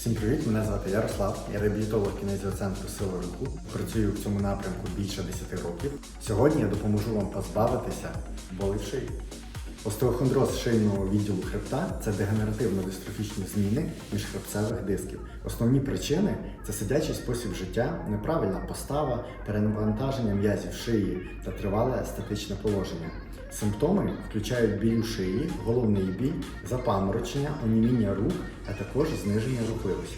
Всім привіт! Мене звати Ярослав, я реабілітолог кінезіоцентру Сила Руку. Працюю в цьому напрямку більше 10 років. Сьогодні я допоможу вам позбавитися шиї. Остеохондроз шийного відділу хребта це дегенеративно-дистрофічні зміни міжхребцевих дисків. Основні причини це сидячий спосіб життя, неправильна постава, перенавантаження м'язів шиї та тривале естетичне положення. Симптоми включають біль у шиї, головний біль, запаморочення, оніміння рук, а також зниження рухливості.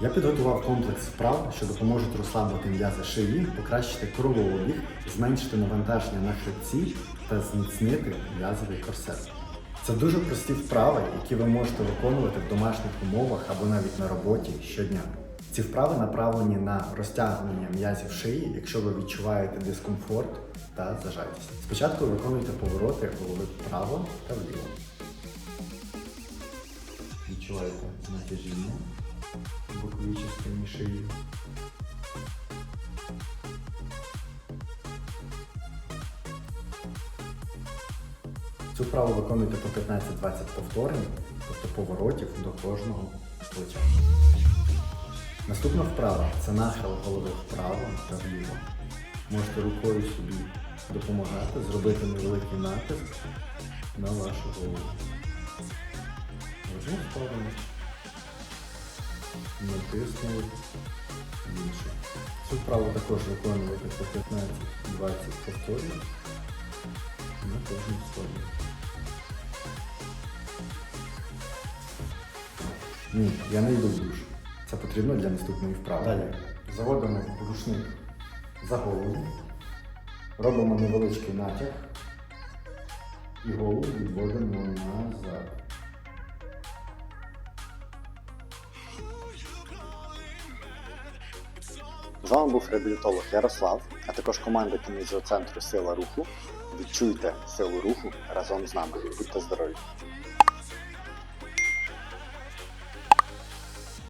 Я підготував комплекс вправ, що допоможуть розслабити м'язи шиї, покращити кровообіг, зменшити навантаження на хребці та зміцнити м'язовий корсет. Це дуже прості вправи, які ви можете виконувати в домашніх умовах або навіть на роботі щодня. Ці вправи направлені на розтягнення м'язів шиї, якщо ви відчуваєте дискомфорт та зажатість. Спочатку виконуйте повороти голови вправо та вліво. Відчуваєте натяжіння боковій частині шиї. Цю вправу виконуйте по 15-20 повторень, тобто поворотів до кожного плеча. Наступна вправа це нахил голови вправо та вліво. Можете рукою собі допомагати, зробити невеликий натиск на вашу голову. В одну сторону. Натиснули іншу. Цю вправу також виконувати по 15-20 повторів на кожну сторону. Ні, я не йду в душ. Це потрібно для наступної вправи. Далі заводимо рушник за голову, робимо невеличкий натяг і голову відводимо назад. З вами був реабілітолог Ярослав, а також команда кінезіоцентру Сила Руху. Відчуйте силу руху разом з нами. Будьте здорові!